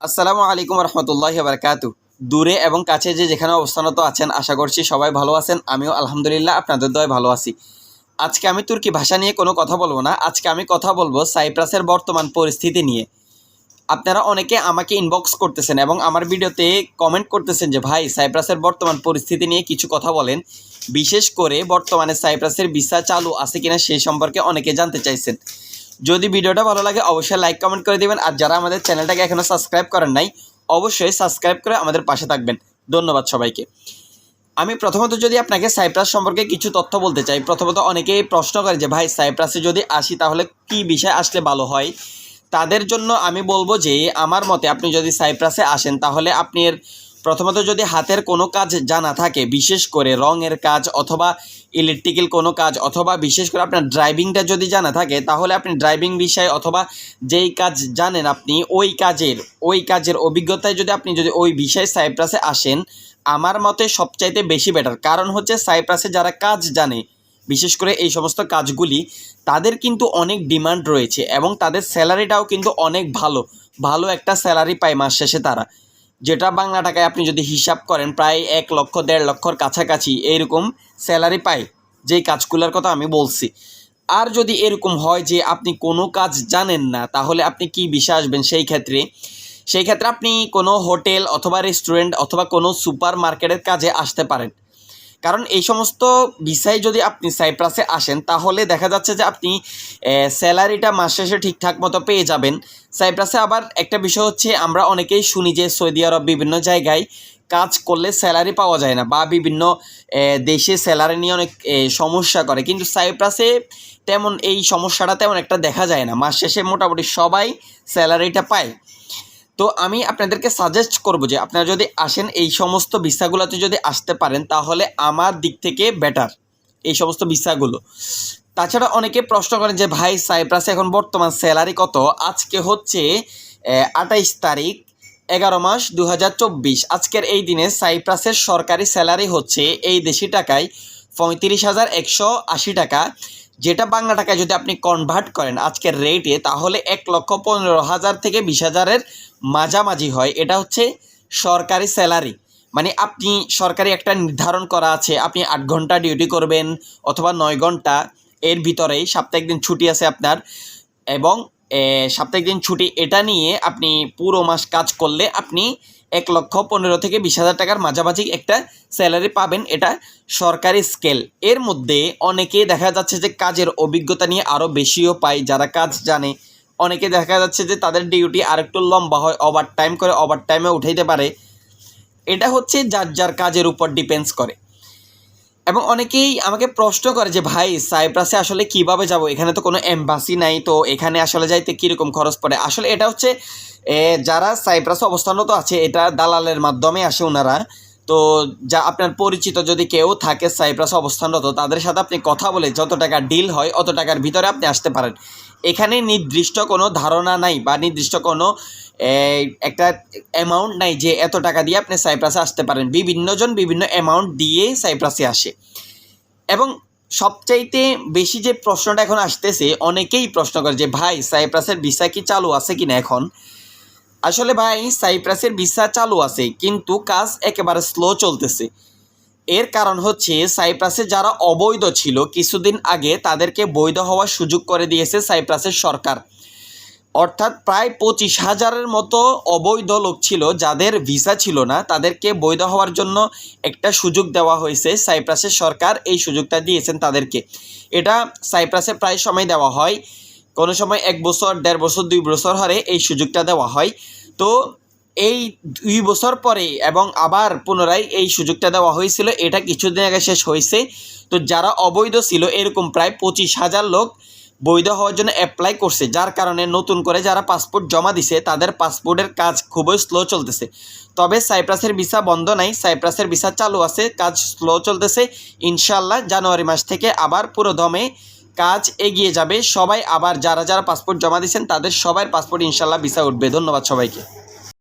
আসসালামু আলাইকুম রহমতুল্লাহ বারকাতু দূরে এবং কাছে যে যেখানে অবস্থানত আছেন, আশা করছি সবাই ভালো আছেন। আমিও আলহামদুলিল্লাহ আপনাদের দয় ভালো আছি। আজকে আমি তুর্কি ভাষা নিয়ে কোনো কথা বলব না। আজকে আমি কথা বলব সাইপ্রাসের বর্তমান পরিস্থিতি নিয়ে। আপনারা অনেকে আমাকে ইনবক্স করতেছেন এবং আমার ভিডিওতে কমেন্ট করতেছেন যে, ভাই, সাইপ্রাসের বর্তমান পরিস্থিতি নিয়ে কিছু কথা বলেন। বিশেষ করে বর্তমানে সাইপ্রাসের ভিসা চালু আছে কিনা সেই সম্পর্কে অনেকে জানতে চাইছেন। যদি ভিডিওটা ভালো লাগে, অবশ্যই লাইক কমেন্ট করে দিবেন। আর যারা আমাদের চ্যানেলটাকে এখনও সাবস্ক্রাইব করেন নাই, অবশ্যই সাবস্ক্রাইব করে আমাদের পাশে থাকবেন। ধন্যবাদ সবাইকে। আমি প্রথমত যদি আপনাকে সাইপ্রাস সম্পর্কে কিছু তথ্য বলতে চাই, প্রথমত অনেকেই প্রশ্ন করে যে, ভাই, সাইপ্রাসে যদি আসি, তাহলে কি বিষয় আসলে ভালো হয়? তাদের জন্য আমি বলব যে, আমার মতে আপনি যদি সাইপ্রাসে আসেন, তাহলে আপনি এর প্রথমত যদি হাতের কোনো কাজ জানা থাকে, বিশেষ করে রঙের কাজ অথবা ইলেকট্রিক্যাল কোনো কাজ, অথবা বিশেষ করে আপনার ড্রাইভিংটা যদি জানা থাকে, তাহলে আপনি ড্রাইভিং বিষয়ে অথবা যেই কাজ জানেন আপনি, ওই কাজের ওই কাজের অভিজ্ঞতায় যদি আপনি যদি ওই বিষয়ে সাইপ্রাসে আসেন, আমার মতে সবচাইতে বেশি বেটার কারণ হচ্ছে সাইপ্রাসে যারা কাজ জানে, বিশেষ করে এই সমস্ত কাজগুলি, তাদের কিন্তু অনেক ডিমান্ড রয়েছে এবং তাদের স্যালারিটাও কিন্তু অনেক ভালো। ভালো একটা স্যালারি পায় মাস শেষে তারা। যেটা বাংলা টাকায় আপনি যদি হিসাব করেন প্রায় এক লক্ষ, দেড় লক্ষর কাছাকাছি এইরকম স্যালারি পায়, যেই কাজগুলোর কথা আমি বলছি। আর যদি এরকম হয় যে আপনি কোনো কাজ জানেন না, তাহলে আপনি কি বিষয় আসবেন সেই ক্ষেত্রে? সেই ক্ষেত্রে আপনি কোনো হোটেল অথবা রেস্টুরেন্ট অথবা কোনো সুপার মার্কেটের কাজে আসতে পারেন। কারণ এই সমস্ত বিষয়ে যদি আপনি সাইপ্রাসে আসেন, তাহলে দেখা যাচ্ছে যে আপনি স্যালারিটা মাস শেষে ঠিকঠাক মতো পেয়ে যাবেন। সাইপ্রাসে আবার একটা বিষয় হচ্ছে, আমরা অনেকেই শুনি যে সৌদি আরব বিভিন্ন জায়গায় কাজ করলে স্যালারি পাওয়া যায় না বা বিভিন্ন দেশে স্যালারি নিয়ে অনেক সমস্যা করে। কিন্তু সাইপ্রাসে তেমন, এই সমস্যাটা তেমন একটা দেখা যায় না। মাস শেষে মোটামুটি সবাই স্যালারিটা পায়। তো আমি আপনাদেরকে সাজেস্ট করব যে আপনারা যদি আসেন এই সমস্ত ভিসাগুলোতে যদি আসতে পারেন, তাহলে আমার দিক থেকে বেটার এই সমস্ত ভিসাগুলো। তাছাড়া অনেকে প্রশ্ন করেন যে, ভাই সাইপ্রাসে এখন বর্তমান স্যালারি কত? আজকে হচ্ছে আঠাইশ তারিখ, এগারো মাস দু হাজার চব্বিশ। আজকের এই দিনে সাইপ্রাসের সরকারি স্যালারি হচ্ছে এই দেশি টাকায় পঁয়ত্রিশ হাজার একশো আশি টাকা। যেটা বাংলা টাকায় যদি আপনি কনভার্ট করেন আজকের রেটে তাহলে এক লক্ষ পনেরো হাজার থেকে বিশ হাজারের মাঝামাঝি হয়। এটা হচ্ছে সরকারি স্যালারি মানে আপনি সরকারি একটা নির্ধারণ করা আছে, আপনি আট ঘণ্টা ডিউটি করবেন অথবা নয় ঘণ্টা, এর ভিতরেই সাপ্তাহিক দিন ছুটি আছে আপনার। এবং সাপ্তাহিক দিন ছুটি এটা নিয়ে আপনি পুরো মাস কাজ করলে আপনি এক লক্ষ পনেরো থেকে বিশ হাজার টাকার মাঝামাঝি একটা স্যালারি পাবেন। এটা সরকারি স্কেল এর মধ্যে অনেকে দেখা যাচ্ছে যে কাজের অভিজ্ঞতা নিয়ে আরও বেশিও পায়। যারা কাজ জানে, অনেকে দেখা যাচ্ছে যে তাদের ডিউটি আরেকটু লম্বা হয় ওভার টাইম করে ওভার টাইমে উঠাইতে পারে। এটা হচ্ছে যার যার কাজের উপর ডিপেন্ডস করে। এবং অনেকেই আমাকে প্রশ্ন করে যে, ভাই, সাইপ্রাসে আসলে কীভাবে যাব? এখানে তো কোনো এম্বাসি নাই, তো এখানে আসলে যাইতে কীরকম খরচ পড়ে? আসলে এটা হচ্ছে যারা সাইপ্রাসে অবস্থানরত আছে, এটা দালালের মাধ্যমে আসে ওনারা তো যা আপনার পরিচিত যদি কেউ থাকে সাইপ্রাসে অবস্থানরত, তাদের সাথে আপনি কথা বলে যত টাকা ডিল হয়, অত টাকার ভিতরে আপনি আসতে পারেন। এখানে নির্দিষ্ট কোনো ধারণা নাই বা নির্দিষ্ট কোনো একটা অ্যামাউন্ট নাই যে এত টাকা দিয়ে আপনি সাইপ্রাসে আসতে পারেন। বিভিন্নজন বিভিন্ন অ্যামাউন্ট দিয়ে সাইপ্রাসে আসে। এবং সবচাইতে বেশি যে প্রশ্নটা এখন আসতেছে, অনেকেই প্রশ্ন করে যে, ভাই সাইপ্রাসের ভিসা কি চালু আছে কি না এখন? আসলে ভাই সাইপ্রাসের ভিসা চালু আছে, কিন্তু কাজ একেবারে স্লো চলতেছে। এর কারণ হচ্ছে সাইপ্রাসে যারা অবৈধ ছিল, কিছুদিন আগে তাদেরকে বৈধ হওয়ার সুযোগ করে দিয়েছে সাইপ্রাসের সরকার। অর্থাৎ প্রায় পঁচিশ হাজারের মতো অবৈধ লোক ছিল যাদের ভিসা ছিল না, তাদেরকে বৈধ হওয়ার জন্য একটা সুযোগ দেওয়া হয়েছে। সাইপ্রাসের সরকার এই সুযোগটা দিয়েছেন তাদেরকে। এটা সাইপ্রাসে প্রায় সময় দেওয়া হয়। কোনো সময় এক বছর, দেড় বছর, দুই বছর হারে এই সুযোগটা দেওয়া হয়। তো এই দুই বছর পরে এবং আবার পুনরায় এই সুযোগটা দেওয়া হয়েছিল, এটা কিছুদিন আগে শেষ হয়েছে। তো যারা অবৈধ ছিল, এরকম প্রায় পঁচিশ হাজার লোক বৈধ হওয়ার জন্য অ্যাপ্লাই করছে, যার কারণে নতুন করে যারা পাসপোর্ট জমা দিছে, তাদের পাসপোর্টের কাজ খুবই স্লো চলতেছে। তবে সাইপ্রাসের ভিসা বন্ধ নাই, সাইপ্রাসের ভিসা চালু আছে, কাজ স্লো চলতেছে। ইনশাল্লাহ জানুয়ারি মাস থেকে আবার পুরো দমে কাজ এগিয়ে যাবে। সবাই আবার যারা যারা পাসপোর্ট জমা দিয়েছেন তাদের সবার পাসপোর্ট ইনশাল্লাহ ভিসা উঠবে। ধন্যবাদ সবাইকে।